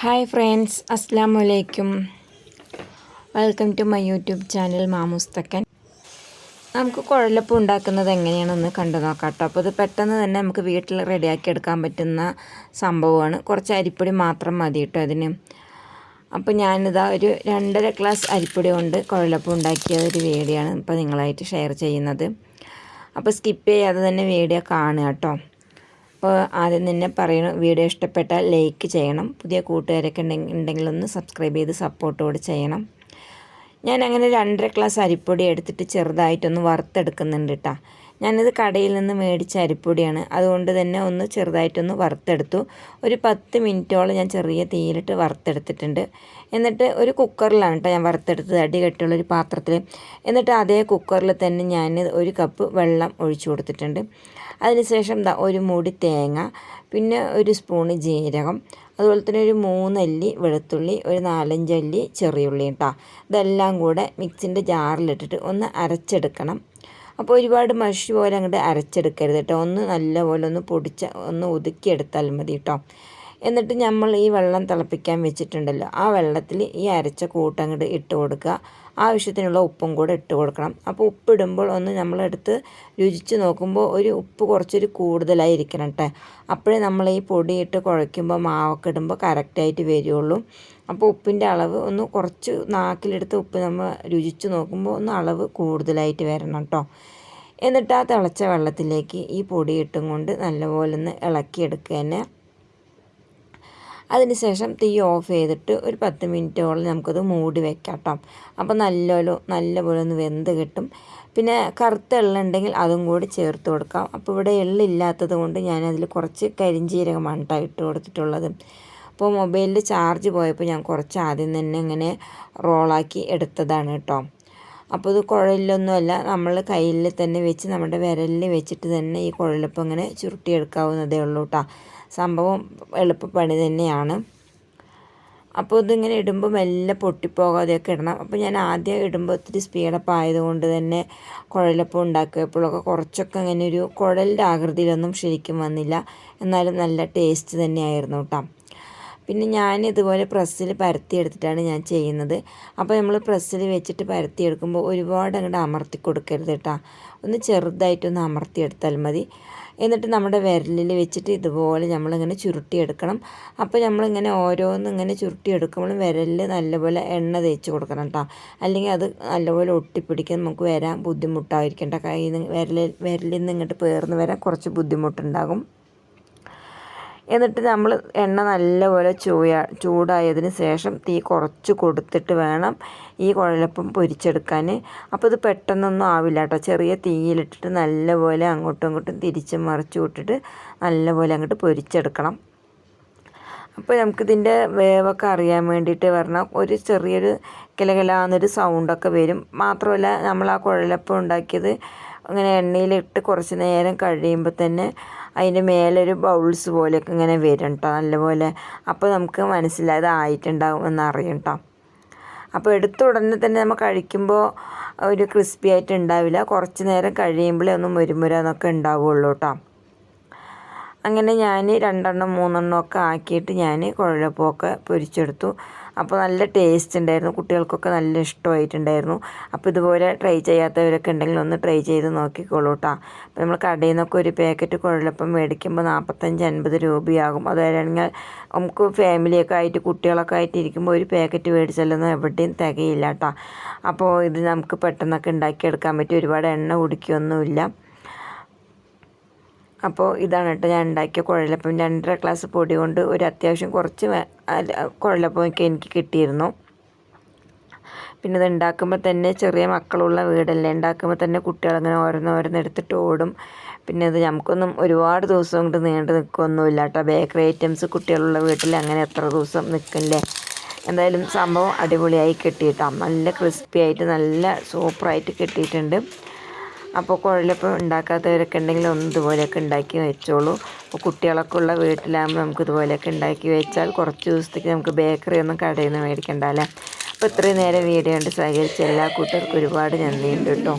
Hi friends അസ്സാം വലൈക്കും welcome to my YouTube channel മാമുസ്തക്കൻ നമുക്ക് കുഴലപ്പം ഉണ്ടാക്കുന്നത് എങ്ങനെയാണെന്ന് കണ്ടു നോക്കാം കേട്ടോ. അപ്പോൾ ഇത് പെട്ടെന്ന് തന്നെ നമുക്ക് വീട്ടിൽ റെഡിയാക്കി എടുക്കാൻ പറ്റുന്ന സംഭവമാണ്. കുറച്ച് അരിപ്പൊടി മാത്രം മതി കേട്ടോ അതിന്. അപ്പോൾ ഞാനിതാ ഒരു രണ്ടര ഗ്ലാസ് അരിപ്പൊടി കൊണ്ട് കുഴലപ്പം ഉണ്ടാക്കിയ ഒരു വീഡിയോ ആണ് ഇപ്പോൾ നിങ്ങളായിട്ട് ഷെയർ ചെയ്യുന്നത്. അപ്പോൾ സ്കിപ്പ് ചെയ്യാതെ തന്നെ വീഡിയോ കാണുക കേട്ടോ. അപ്പോൾ ആദ്യം തന്നെ പറയണം വീഡിയോ ഇഷ്ടപ്പെട്ടാൽ ലൈക്ക് ചെയ്യണം. പുതിയ കൂട്ടുകാരൊക്കെ ഉണ്ടെങ്കിൽ ഉണ്ടെങ്കിൽ ഒന്ന് സബ്സ്ക്രൈബ് ചെയ്ത് സപ്പോർട്ടോട് ചെയ്യണം. ഞാൻ അങ്ങനെ രണ്ടര ഗ്ലാസ് അരിപ്പൊടി എടുത്തിട്ട് ചെറുതായിട്ടൊന്ന് വറുത്തെടുക്കുന്നുണ്ട് കേട്ടോ ഞാനിത് കടയിൽ നിന്ന് മേടിച്ച അരിപ്പൊടിയാണ്. അതുകൊണ്ട് തന്നെ ഒന്ന് ചെറുതായിട്ടൊന്ന് വറുത്തെടുത്തു. ഒരു പത്ത് മിനിറ്റോളം ഞാൻ ചെറിയ തീയിലിട്ട് വറുത്തെടുത്തിട്ടുണ്ട്. എന്നിട്ട് ഒരു കുക്കറിലാണ് കേട്ടോ ഞാൻ വറുത്തെടുത്തത്. അടി കെട്ടുള്ള ഒരു പാത്രത്തിൽ എന്നിട്ട് അതേ കുക്കറിൽ തന്നെ ഞാൻ ഒരു കപ്പ് വെള്ളം ഒഴിച്ചു കൊടുത്തിട്ടുണ്ട്. അതിനുശേഷം ഒരു മുടി തേങ്ങ പിന്നെ ഒരു സ്പൂണ് ജീരകം അതുപോലെ തന്നെ ഒരു മൂന്നല്ലി വെളുത്തുള്ളി ഒരു നാലഞ്ചല്ലി ചെറിയുള്ളി കേട്ടോ. ഇതെല്ലാം കൂടെ മിക്സിന്റെ ജാറിലിട്ടിട്ട് ഒന്ന് അരച്ചെടുക്കണം. അപ്പോൾ ഒരുപാട് മഷി പോലെ അങ്ങോട്ട് അരച്ചെടുക്കരുത് കേട്ടോ ഒന്ന് നല്ലപോലെ ഒന്ന് പൊടിച്ച ഒന്ന് ഒതുക്കിയെടുത്താൽ മതി കേട്ടോ എന്നിട്ട് നമ്മൾ ഈ വെള്ളം തിളപ്പിക്കാൻ വെച്ചിട്ടുണ്ടല്ലോ. ആ വെള്ളത്തിൽ ഈ അരച്ച കൂട്ടങ്ങോട്ട് ഇട്ട് കൊടുക്കുക. ആവശ്യത്തിനുള്ള ഉപ്പും കൂടെ ഇട്ട് കൊടുക്കണം. അപ്പോൾ ഉപ്പിടുമ്പോൾ ഒന്ന് നമ്മളെടുത്ത് രുചിച്ച് നോക്കുമ്പോൾ ഒരു ഉപ്പ് കുറച്ചൊരു കൂടുതലായിരിക്കണം കേട്ടോ അപ്പോഴേ നമ്മൾ ഈ പൊടിയിട്ട് കുഴയ്ക്കുമ്പോൾ മാവൊക്കെ ഇടുമ്പോൾ കറക്റ്റായിട്ട് വരികയുള്ളൂ അപ്പോൾ ഉപ്പിന്റെ അളവ് ഒന്ന് കുറച്ച് നാക്കിലെടുത്ത് ഉപ്പ് നമ്മൾ രുചിച്ച് നോക്കുമ്പോൾ ഒന്ന് അളവ് കൂടുതലായിട്ട് വരണം കേട്ടോ എന്നിട്ട് ആ തിളച്ച വെള്ളത്തിലേക്ക് ഈ പൊടിയിട്ടും കൊണ്ട് നല്ലപോലെ ഒന്ന് ഇളക്കിയെടുക്കുക തന്നെ. അതിനുശേഷം തീ ഓഫ് ചെയ്തിട്ട് ഒരു പത്ത് മിനിറ്റോളം നമുക്കത് മൂടി വെക്കാം കേട്ടോ അപ്പോൾ നല്ലപോലെ നല്ലപോലെ ഒന്ന് വെന്ത് കിട്ടും. പിന്നെ കറുത്ത എള്ളുണ്ടെങ്കിൽ അതും കൂടി ചേർത്ത് കൊടുക്കാം. അപ്പോൾ ഇവിടെ എള്ളില്ലാത്തത് കൊണ്ട് ഞാനതിൽ കുറച്ച് കരിഞ്ചീരകമാണ് കേട്ടോ ഇട്ട് കൊടുത്തിട്ടുള്ളത്. അപ്പോൾ മൊബൈലിൽ ചാർജ് പോയപ്പോൾ ഞാൻ കുറച്ച് ആദ്യം തന്നെ ഇങ്ങനെ റോളാക്കി എടുത്തതാണ് കേട്ടോ അപ്പോൾ ഇത് കുഴലിലൊന്നുമല്ല നമ്മൾ കയ്യിൽ തന്നെ വെച്ച് നമ്മുടെ വിരലിൽ വെച്ചിട്ട് തന്നെ ഈ കുഴലിപ്പം ഇങ്ങനെ ചുരുട്ടിയെടുക്കാവുന്നതേ ഉള്ളൂ കേട്ടോ സംഭവം എളുപ്പപ്പണി തന്നെയാണ്. അപ്പോൾ ഇതിങ്ങനെ ഇടുമ്പോൾ മെല്ലെ പൊട്ടിപ്പോകാതെയൊക്കെ ഇടണം. അപ്പോൾ ഞാൻ ആദ്യം ഇടുമ്പോൾ ഒത്തിരി സ്പീഡപ്പ് ആയതുകൊണ്ട് തന്നെ കുഴലപ്പം ഉണ്ടാക്കിയപ്പോഴൊക്കെ കുറച്ചൊക്കെ അങ്ങനെ ഒരു കുഴലിന്റെ ആകൃതിയിലൊന്നും ശരിക്കും വന്നില്ല. എന്നാലും നല്ല ടേസ്റ്റ് തന്നെയായിരുന്നു കേട്ടോ. പിന്നെ ഞാൻ ഇതുപോലെ പ്രസ്സിൽ പരത്തിയെടുത്തിട്ടാണ് ഞാൻ ചെയ്യുന്നത്. അപ്പോൾ നമ്മൾ പ്രസ്സിൽ വെച്ചിട്ട് പരത്തിയെടുക്കുമ്പോൾ ഒരുപാട് അങ്ങോട്ട് അമർത്തി കൊടുക്കരുത് കേട്ടോ. ഒന്ന് ചെറുതായിട്ടൊന്ന് അമർത്തിയെടുത്താൽ മതി. എന്നിട്ട് നമ്മുടെ വിരലിൽ വെച്ചിട്ട് ഇതുപോലെ നമ്മളിങ്ങനെ ചുരുട്ടിയെടുക്കണം. അപ്പോൾ നമ്മളിങ്ങനെ ഓരോന്നും ഇങ്ങനെ ചുരുട്ടിയെടുക്കുമ്പോഴും വിരലിൽ നല്ലപോലെ എണ്ണ തേച്ച് കൊടുക്കണം കേട്ടോ. അല്ലെങ്കിൽ അത് നല്ലപോലെ ഒട്ടിപ്പിടിക്കാൻ നമുക്ക് വരാൻ ബുദ്ധിമുട്ടായിരിക്കണ്ട കയ്യിൽ നിന്ന് വിരലിൽ വിരലിൽ നിന്ന് ഇങ്ങോട്ട് പേർന്ന് വരാൻ കുറച്ച് ബുദ്ധിമുട്ടുണ്ടാകും. എന്നിട്ട് നമ്മൾ എണ്ണ നല്ലപോലെ ചൂയ ചൂടായതിന് ശേഷം തീ കുറച്ച് കൊടുത്തിട്ട് വേണം ഈ കുഴലപ്പം പൊരിച്ചെടുക്കാൻ. അപ്പോൾ ഇത് പെട്ടെന്നൊന്നും ആവില്ല കേട്ടോ. ചെറിയ തീയിലിട്ടിട്ട് നല്ലപോലെ അങ്ങോട്ടും ഇങ്ങോട്ടും തിരിച്ച് മറിച്ച് വിട്ടിട്ട് നല്ലപോലെ അങ്ങോട്ട് പൊരിച്ചെടുക്കണം. അപ്പോൾ നമുക്കിതിന്റെ വേവൊക്കെ അറിയാൻ വേണ്ടിയിട്ട് പറഞ്ഞാൽ ഒരു ചെറിയൊരു കിലകിലാന്നൊരു സൗണ്ടൊക്കെ വരും. മാത്രമല്ല നമ്മൾ ആ കുഴലപ്പം ഉണ്ടാക്കിയത് അങ്ങനെ എണ്ണയിലിട്ട് കുറച്ച് നേരം കഴിയുമ്പോൾ തന്നെ അതിന്റെ മേലൊരു ബൗൾസ് പോലെയൊക്കെ ഇങ്ങനെ വരും കേട്ടോ നല്ലപോലെ അപ്പോൾ നമുക്ക് മനസ്സിലായത് ആയിട്ടുണ്ടാകും എന്നറിയും കേട്ടോ അപ്പോൾ എടുത്ത ഉടനെ തന്നെ നമ്മൾ കഴിക്കുമ്പോൾ ഒരു ക്രിസ്പി ആയിട്ട് ഉണ്ടാവില്ല. കുറച്ച് നേരം കഴിയുമ്പോഴേ ഒന്നും മുരുമുര എന്നൊക്കെ ഉണ്ടാവുള്ളൂ കേട്ടോ അങ്ങനെ ഞാൻ രണ്ടെണ്ണം മൂന്നെണ്ണം ഒക്കെ ആക്കിയിട്ട് ഞാൻ കുഴലപ്പമൊക്കെ പൊരിച്ചെടുത്തു. അപ്പോൾ നല്ല ടേസ്റ്റ് ഉണ്ടായിരുന്നു കുട്ടികൾക്കൊക്കെ നല്ല ഇഷ്ടമായിട്ടുണ്ടായിരുന്നു. അപ്പോൾ ഇതുപോലെ ട്രൈ ചെയ്യാത്തവരൊക്കെ ഉണ്ടെങ്കിൽ ഒന്ന് ട്രൈ ചെയ്ത് നോക്കിക്കോളൂ കേട്ടോ അപ്പോൾ നമ്മൾ കടയിൽ നിന്നൊക്കെ ഒരു പാക്കറ്റ് കുഴലപ്പം മേടിക്കുമ്പോൾ നാൽപ്പത്തഞ്ച് അൻപത് രൂപയാകും. അതാണെങ്കിൽ നമുക്ക് ഫാമിലിയൊക്കെ ആയിട്ട് കുട്ടികളൊക്കെ ആയിട്ട് ഇരിക്കുമ്പോൾ ഒരു പാക്കറ്റ് മേടിച്ചാലൊന്നും എവിടെയും തികയില്ല കേട്ടോ അപ്പോൾ ഇത് നമുക്ക് പെട്ടെന്നൊക്കെ ഉണ്ടാക്കിയെടുക്കാൻ പറ്റും. ഒരുപാട് എണ്ണ കുടിക്കുകയൊന്നുമില്ല അപ്പോൾ ഇതാണ് കേട്ടോ ഞാൻ ഉണ്ടാക്കിയ കുഴലപ്പം. രണ്ടര ഗ്ലാസ് പൊടി കൊണ്ട് ഒരു അത്യാവശ്യം കുറച്ച് കുഴലപ്പമൊക്കെ എനിക്ക് കിട്ടിയിരുന്നു. പിന്നെ ഇത് ഉണ്ടാക്കുമ്പോൾ തന്നെ ചെറിയ മക്കളുള്ള വീടല്ലേ ഉണ്ടാക്കുമ്പോൾ തന്നെ കുട്ടികളങ്ങനെ ഓരോന്നോരോന്ന് എടുത്തിട്ട് ഓടും. പിന്നെ ഇത് നമുക്കൊന്നും ഒരുപാട് ദിവസം കൊണ്ട് നീണ്ടു നിൽക്കുകയൊന്നുമില്ല കേട്ടോ. ബേക്കറി ഐറ്റംസ് കുട്ടികളുള്ള വീട്ടിൽ അങ്ങനെ എത്ര ദിവസം നിൽക്കില്ലേ എന്തായാലും സംഭവം അടിപൊളിയായി കിട്ടിയിട്ടാണ് നല്ല ക്രിസ്പി ആയിട്ട് നല്ല സൂപ്പറായിട്ട് കിട്ടിയിട്ടുണ്ട്. അപ്പോൾ കുഴലപ്പം ഉണ്ടാക്കാത്തവരൊക്കെ ഉണ്ടെങ്കിൽ ഒന്ന് ഇതുപോലെയൊക്കെ ഉണ്ടാക്കി വെച്ചോളൂ. അപ്പോൾ കുട്ടികളൊക്കെ ഉള്ള വീട്ടിലാകുമ്പോൾ നമുക്ക് ഇതുപോലെയൊക്കെ ഉണ്ടാക്കി വെച്ചാൽ കുറച്ച് ദിവസത്തേക്ക് നമുക്ക് ബേക്കറി ഒന്നും കടയിൽ നിന്ന് മേടിക്കണ്ടല്ലേ അപ്പോൾ ഇത്രയും നേരം വീഡിയോ കണ്ട് സഹകരിച്ച എല്ലാ കൂട്ടർക്കും ഒരുപാട് നന്ദിയുണ്ട് കേട്ടോ.